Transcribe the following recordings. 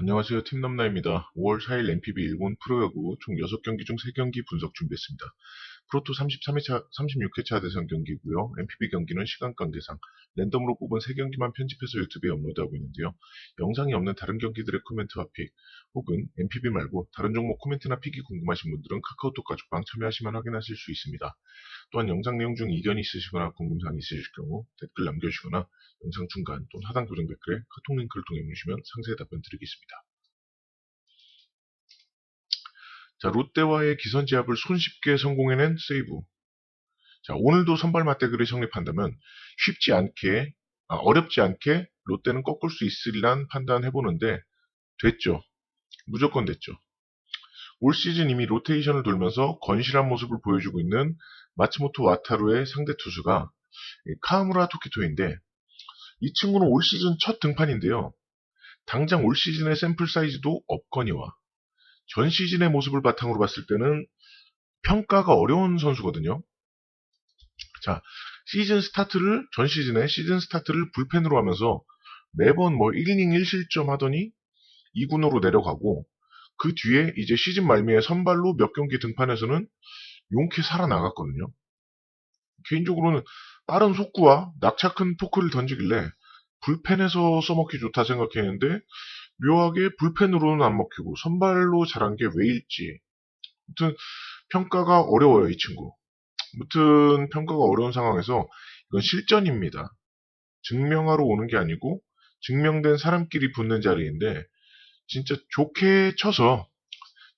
안녕하세요. 팀남나입니다. 5월 4일 NPB 일본 프로야구 총 6경기 중 3경기 분석 준비했습니다. 프로토 33회차, 36회차 대상 경기고요. NPB 경기는 시간 관계상 랜덤으로 뽑은 3경기만 편집해서 유튜브에 업로드하고 있는데요. 영상이 없는 다른 경기들의 코멘트와 픽, 혹은 NPB 말고 다른 종목 코멘트나 픽이 궁금하신 분들은 카카오톡 가족방 참여하시면 확인하실 수 있습니다. 또한 영상 내용 중 이견이 있으시거나 궁금사항이 있으실 경우 댓글 남겨주시거나 영상 중간 또는 하단 고정 댓글에 카톡 링크를 통해 주시면 상세히 답변 드리겠습니다. 자, 롯데와의 기선 제압을 손쉽게 성공해낸 세이브. 자, 오늘도 선발 맞대결이 성립한다면 쉽지 않게, 아, 어렵지 않게 롯데는 꺾을 수 있으리란 판단해보는데 됐죠. 무조건 됐죠. 올 시즌 이미 로테이션을 돌면서 건실한 모습을 보여주고 있는 마츠모토 와타루의 상대 투수가 카무라 토키토인데 이 친구는 올 시즌 첫 등판인데요. 당장 올 시즌의 샘플 사이즈도 없거니와 전 시즌의 모습을 바탕으로 봤을 때는 평가가 어려운 선수거든요. 자, 시즌 스타트를 전 시즌에 시즌 스타트를 불펜으로 하면서 매번 뭐 1이닝 1실점 하더니 2군으로 내려가고 그 뒤에 이제 시즌 말미에 선발로 몇 경기 등판해서는 용케 살아나갔거든요. 개인적으로는 빠른 속구와 낙차 큰 포크를 던지길래 불펜에서 써먹기 좋다 생각했는데 묘하게 불펜으로는 안 먹히고 선발로 잘한 게 왜일지 아무튼 평가가 어려워요 이 친구 아무튼 평가가 어려운 상황에서 이건 실전입니다 증명하러 오는 게 아니고 증명된 사람끼리 붙는 자리인데 진짜 좋게 쳐서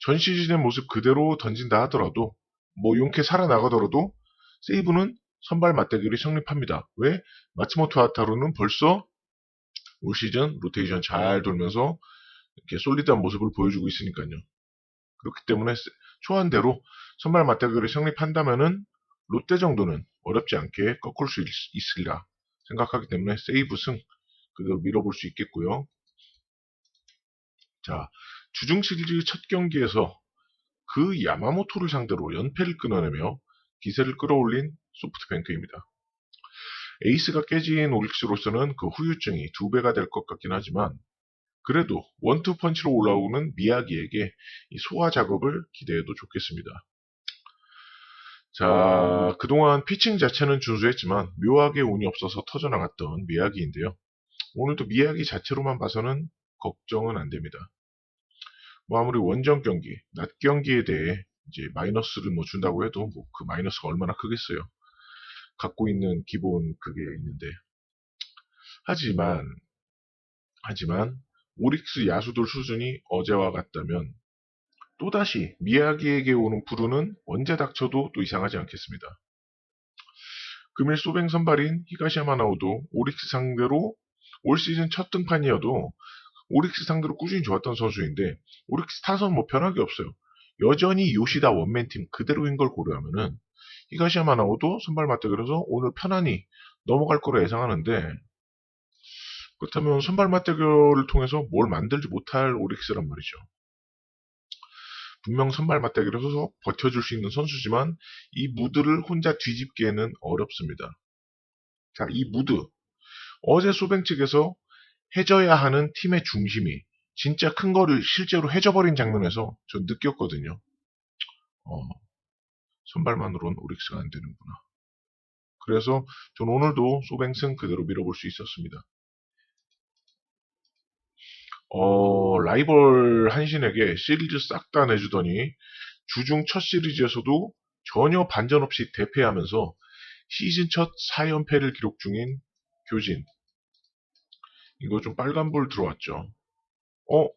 전 시즌의 모습 그대로 던진다 하더라도 뭐 용케 살아나가더라도 세이브는 선발 맞대결이 성립합니다. 왜? 마츠모토 아타루는 벌써 올 시즌 로테이션 잘 돌면서 이렇게 솔리드한 모습을 보여주고 있으니까요. 그렇기 때문에 초안대로 선발 맞대결이 성립한다면은 롯데 정도는 어렵지 않게 꺾을 수 있, 있으리라 생각하기 때문에 세이브 승 그대로 밀어볼 수 있겠고요. 자, 주중 시리즈 첫 경기에서 그 야마모토를 상대로 연패를 끊어내며 기세를 끌어올린 소프트뱅크입니다. 에이스가 깨진 오릭스로서는 그 후유증이 두 배가 될 것 같긴 하지만 그래도 원투 펀치로 올라오는 미야기에게 소화 작업을 기대해도 좋겠습니다. 자, 그동안 피칭 자체는 준수했지만 묘하게 운이 없어서 터져나갔던 미야기인데요. 오늘도 미야기 자체로만 봐서는 걱정은 안 됩니다. 뭐 아무리 원정 경기, 낮 경기에 대해 이제 마이너스를 뭐 준다고 해도 뭐 그 마이너스가 얼마나 크겠어요. 갖고 있는 기본 그게 있는데. 하지만 하지만 오릭스 야수들 수준이 어제와 같다면 또다시 미야기에게 오는 불운은 언제 닥쳐도 또 이상하지 않겠습니다. 금일 소뱅 선발인 히가시야마 나오도 오릭스 상대로 올 시즌 첫 등판이어도 오릭스 상대로 꾸준히 좋았던 선수인데 오릭스 타선 뭐 변화가 없어요. 여전히 요시다 원맨팀 그대로인 걸 고려하면은 히가시야마 나오도 선발 맞대결에서 오늘 편안히 넘어갈 거로 예상하는데 그렇다면 선발 맞대결을 통해서 뭘 만들지 못할 오릭스란 말이죠. 분명 선발 맞대결에서 버텨줄 수 있는 선수지만 이 무드를 혼자 뒤집기에는 어렵습니다. 자, 이 무드. 어제 소뱅 측에서 해줘야 하는 팀의 중심이 진짜 큰 거를 실제로 해줘버린 장면에서 전 느꼈거든요. 어, 선발만으로는 오릭스가 안 되는구나. 그래서 전 오늘도 소뱅승 그대로 밀어볼 수 있었습니다. 어, 라이벌 한신에게 시리즈 싹 다 내주더니 주중 첫 시리즈에서도 전혀 반전 없이 대패하면서 시즌 첫 4연패를 기록 중인 교진. 이거 좀 빨간불 들어왔죠. 어,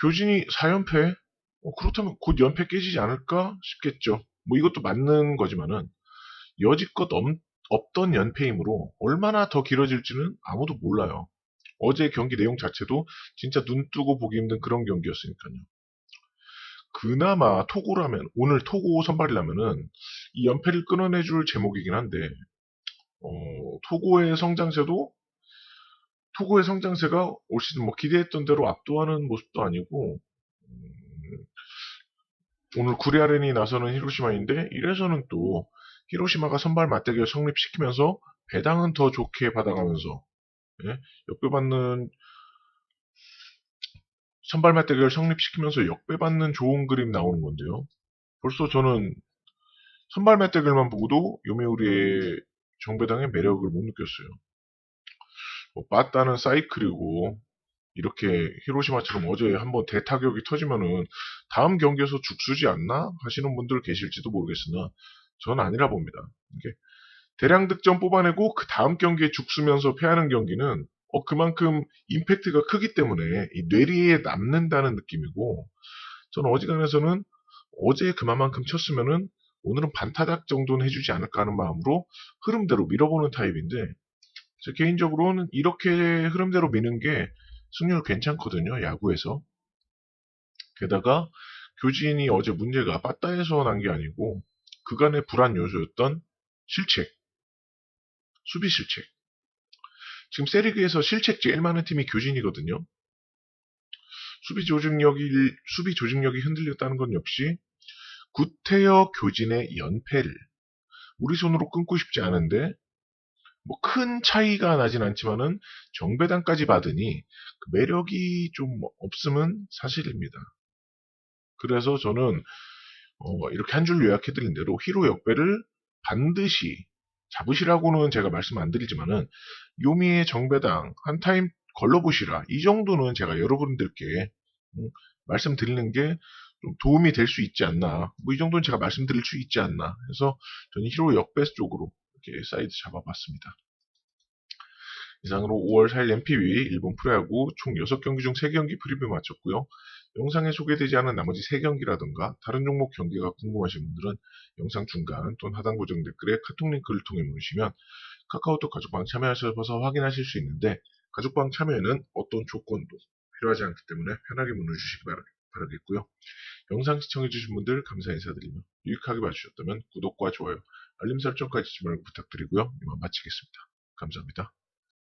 교진이 4연패? 어, 그렇다면 곧 연패 깨지지 않을까 싶겠죠. 뭐 이것도 맞는 거지만은 여지껏 없, 없던 연패이므로 얼마나 더 길어질지는 아무도 몰라요. 어제 경기 내용 자체도 진짜 눈 뜨고 보기 힘든 그런 경기였으니까요. 그나마 토고라면 오늘 토고 선발이라면은 이 연패를 끊어내줄 제목이긴 한데 어, 토고의 성장세도 토고의 성장세가 올 시즌 뭐 기대했던 대로 압도하는 모습도 아니고 음, 오늘 구리아렌이 나서는 히로시마인데 이래서는 또 히로시마가 선발 맞대결 성립시키면서 배당은 더 좋게 받아가면서 예? 역배받는 선발 맞대결 성립시키면서 역배받는 좋은 그림 나오는 건데요. 벌써 저는 선발 맞대결만 보고도 요메우리의 정배당의 매력을 못 느꼈어요. 뭐 빠따는 사이클이고 이렇게 히로시마처럼 어제 한번 대타격이 터지면은 다음 경기에서 죽수지 않나 하시는 분들 계실지도 모르겠으나 저는 아니라 봅니다. 이게 대량 득점 뽑아내고 그 다음 경기에 죽수면서 패하는 경기는 어, 그만큼 임팩트가 크기 때문에 이 뇌리에 남는다는 느낌이고 저는 어지간해서는 어제 그만큼 쳤으면은 오늘은 반타작 정도는 해주지 않을까 하는 마음으로 흐름대로 밀어보는 타입인데 제 개인적으로는 이렇게 흐름대로 미는 게 승률 괜찮거든요 야구에서 게다가 교진이 어제 문제가 빠따에서 난 게 아니고 그간의 불안 요소였던 실책 수비 실책 지금 세리그에서 실책 제일 많은 팀이 교진이거든요. 수비 조직력이 수비 조직력이 흔들렸다는 건 역시 구태여 교진의 연패를 우리 손으로 끊고 싶지 않은데 뭐 큰 차이가 나진 않지만은 정배당까지 받으니 그 매력이 좀 없음은 사실입니다. 그래서 저는 어, 이렇게 한 줄 요약해 드린 대로 히로 역배를 반드시 잡으시라고는 제가 말씀 안 드리지만은 요미의 정배당 한 타임 걸러보시라 이 정도는 제가 여러분들께 음, 말씀드리는 게 좀 도움이 될 수 있지 않나 뭐 이 정도는 제가 말씀드릴 수 있지 않나 해서 저는 히로 역배스 쪽으로 이렇게 사이드 잡아봤습니다. 이상으로 5월 4일 MPB 일본 프로야구 총 6경기 중 3경기 프리뷰 마쳤고요. 영상에 소개되지 않은 나머지 3경기라든가 다른 종목 경기가 궁금하신 분들은 영상 중간 또는 하단 고정 댓글에 카톡 링크를 통해 보시면 카카오톡 가족방 참여하셔서 확인하실 수 있는데 가족방 참여에는 어떤 조건도 필요하지 않기 때문에 편하게 문의 주시기 바라겠고요. 영상 시청해주신 분들 감사 인사드리며 유익하게 봐주셨다면 구독과 좋아요, 알림 설정까지 좀 부탁드리고요. 이만 마치겠습니다. 감사합니다.